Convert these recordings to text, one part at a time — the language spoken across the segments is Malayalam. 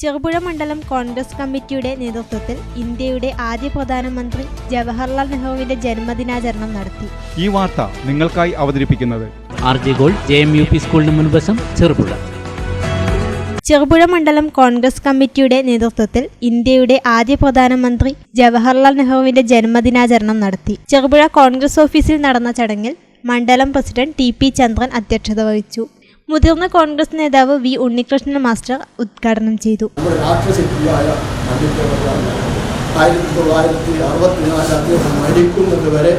ചെറുപുഴ മണ്ഡലം കോൺഗ്രസ് കമ്മിറ്റിയുടെ നേതൃത്വത്തിൽ ഇന്ത്യയുടെ ആദ്യ പ്രധാനമന്ത്രി ജവഹർലാൽ നെഹ്റുവിന്റെ ജന്മദിനാചരണം നടത്തി. ഈ വാർത്ത നിങ്ങൾക്കായി അവതരിപ്പിക്കുന്നത് R J gold J M U P സ്കൂളിന് മുൻവശം ചെറുപുഴ. ചെറുപുഴ മണ്ഡലം കോൺഗ്രസ് കമ്മിറ്റിയുടെ നേതൃത്വത്തിൽ ഇന്ത്യയുടെ ആദ്യ പ്രധാനമന്ത്രി ജവഹർലാൽ നെഹ്റുവിന്റെ ജന്മദിനാചരണം നടത്തി. ചെറുപുഴ കോൺഗ്രസ് ഓഫീസിൽ നടന്ന ചടങ്ങിൽ മണ്ഡലം പ്രസിഡന്റ് ടി പി ചന്ദ്രൻ അധ്യക്ഷത വഹിച്ചു. മുതിർന്ന കോൺഗ്രസ് നേതാവ് വി ഉണ്ണികൃഷ്ണൻ മാസ്റ്റർ ഉദ്ഘാടനം ചെയ്തു വരെ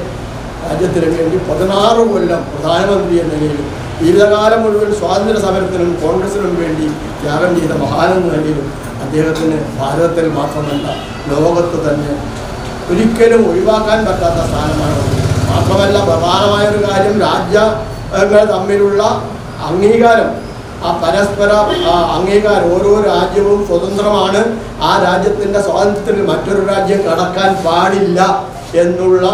രാജ്യത്തിന് വേണ്ടി പതിനാറ് കൊല്ലം പ്രധാനമന്ത്രി എന്ന നിലയിലും ജീവിതകാലം മുഴുവൻ സ്വാതന്ത്ര്യ സമരത്തിനും കോൺഗ്രസിനും വേണ്ടി ത്യാഗം ചെയ്ത മഹാനെന്ന നിലയിലും അദ്ദേഹത്തിന് ഭാരതത്തിൽ മാത്രമല്ല ലോകത്ത് തന്നെ ഒരിക്കലും ഒഴിവാക്കാൻ പറ്റാത്ത സ്ഥാനമാണ്. മാത്രമല്ല പ്രധാനമായൊരു കാര്യം രാജ്യങ്ങൾ തമ്മിലുള്ള അംഗീകാരം. ആ പരസ്പര അംഗീകാരം ഓരോ രാജ്യവും സ്വതന്ത്രമാണ്. ആ രാജ്യത്തിന്റെ സ്വാതന്ത്ര്യത്തിൽ മറ്റൊരു രാജ്യം കടക്കാൻ പാടില്ല എന്നുള്ള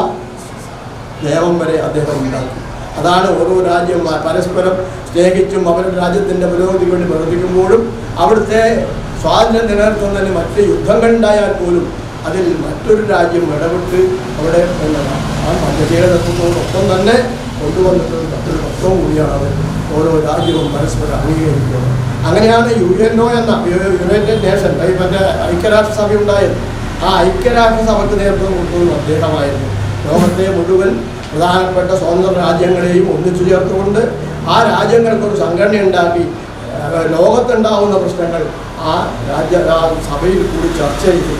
നിയമം വരെ അദ്ദേഹം ഉണ്ടാക്കി. അതാണ് ഓരോ രാജ്യം പരസ്പരം സ്നേഹിച്ചും അവരുടെ രാജ്യത്തിന്റെ പുരോഗതിക്ക് വേണ്ടി പ്രവർത്തിക്കുമ്പോഴും അവിടുത്തെ സ്വാതന്ത്ര്യം നിലനിർത്തുന്നതിന് മറ്റ് യുദ്ധങ്ങളുണ്ടായാൽ പോലും അതിൽ മറ്റൊരു രാജ്യം ഇടപെട്ട് അവിടെ എന്നതാണ് ആ മധ്യതത്വത്തോടൊപ്പം തന്നെ കൊണ്ടുവന്നിട്ടുള്ള മറ്റൊരു പത്രവും കൂടിയാണ് ഓരോ രാജ്യവും പരസ്പരം അംഗീകരിക്കുന്നത്. അങ്ങനെയാണ് യു എൻ ഒ എന്ന യുണൈറ്റഡ് നേഷൻ മറ്റേ ഐക്യരാഷ്ട്രസഭ ഉണ്ടായത്. ആ ഐക്യരാഷ്ട്രസഭയ്ക്ക് നേതൃത്വം കൊടുത്തതും അദ്ദേഹമായിരുന്നു. ലോകത്തെ മുഴുവൻ പ്രധാനപ്പെട്ട സ്വതന്ത്ര രാജ്യങ്ങളെയും ഒന്നിച്ചു ചേർത്തുകൊണ്ട് ആ രാജ്യങ്ങൾക്കൊരു സംഘടന ഉണ്ടാക്കി ലോകത്തുണ്ടാവുന്ന പ്രശ്നങ്ങൾ ആ രാജ്യ സഭയിൽ കൂടി ചർച്ച ചെയ്തു.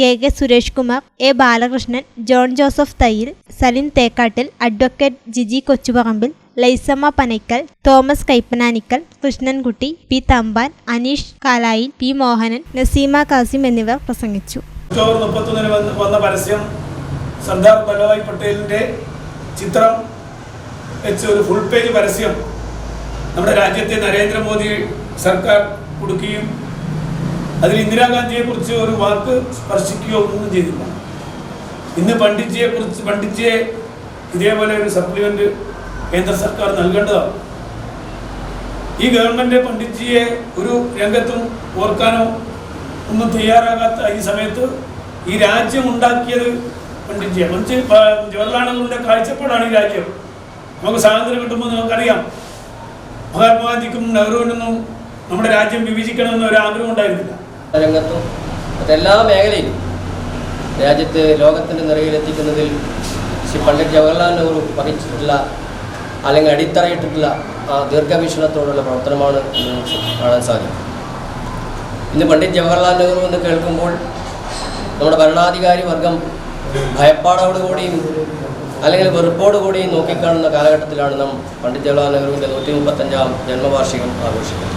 K K Suresh Kumar A Balakrishnan John Joseph Thayyil Salim Thekkattil advocate Giji Kochuparambil Lyzamma Panackal Thomas Kaippanickal Krishnankutty P Thampan Aneesh Kalayil P Mohanan Naseema Kasim എന്നിവർ പ്രസംഗിച്ചു. വന്ന പരസ്യം സർദാർ വല്ലഭായ് പട്ടേലിന്റെ ചിത്രം വെച്ച് ഒരു ഫുൾ പേജ് പരസ്യം നമ്മുടെ രാജ്യത്തെ നരേന്ദ്രമോദി സർക്കാർ കൊടുക്കുകയും അതിൽ ഇന്ദിരാഗാന്ധിയെ കുറിച്ച് ഒരു വാക്ക് സ്പർശിക്കുകയോ ഒന്നും ചെയ്തില്ല. ഇന്ന് പണ്ഡിറ്റ്ജിയെ കുറിച്ച് പണ്ഡിറ്റ്ജിയെ ഇതേപോലെ ഒരു സപ്ലിമെന്റ് കേന്ദ്ര സർക്കാർ നൽകേണ്ടതാണ്. ഈ ഗവൺമെന്റ് പണ്ഡിറ്റ്ജിയെ ഒരു രംഗത്തും ഓർക്കാനോ ഒന്നും തയ്യാറാകാത്ത ഈ സമയത്ത് ഈ രാജ്യം ഉണ്ടാക്കിയത് പണ്ഡിറ്റ്ജിയെ മറിച്ച് പ- ജവഹർലാൽ നെഹ്റുവിന്റെ കാഴ്ചപ്പാടാണ് ഈ രാജ്യം. നമുക്ക് സ്വാതന്ത്ര്യം കിട്ടുമ്പോൾ നമുക്കറിയാം. മഹാത്മാഗാന്ധിക്കും നെഹ്റുവിനൊന്നും നമ്മുടെ രാജ്യം വിഭജിക്കണമെന്ന് ഒരു ആഗ്രഹം ഉണ്ടായിരുന്നില്ല. രംഗത്തും മറ്റെല്ലാ മേഖലയിലും രാജ്യത്ത് ലോകത്തിന്റെ നിറയിലെത്തിക്കുന്നതിൽ ശ്രീ പണ്ഡിറ്റ് ജവഹർലാൽ നെഹ്റു വഹിച്ചിട്ടുള്ള അല്ലെങ്കിൽ അടിത്തറയിട്ടിട്ടുള്ള ആ ദീർഘവീക്ഷണത്തോടുള്ള പ്രവർത്തനമാണ് കാണാൻ സാധിക്കും. ഇന്ന് പണ്ഡിറ്റ് ജവഹർലാൽ നെഹ്റു എന്ന് കേൾക്കുമ്പോൾ നമ്മുടെ ഭരണാധികാരി വർഗം ഭയപ്പാടോടുകൂടിയും അല്ലെങ്കിൽ വെറുപ്പോടുകൂടിയും നോക്കിക്കാണുന്ന കാലഘട്ടത്തിലാണ് നാം പണ്ഡിറ്റ് ജവഹർലാൽ നെഹ്റുവിന്റെ നൂറ്റി മുപ്പത്തഞ്ചാം ജന്മവാർഷികം ആഘോഷിക്കുന്നത്.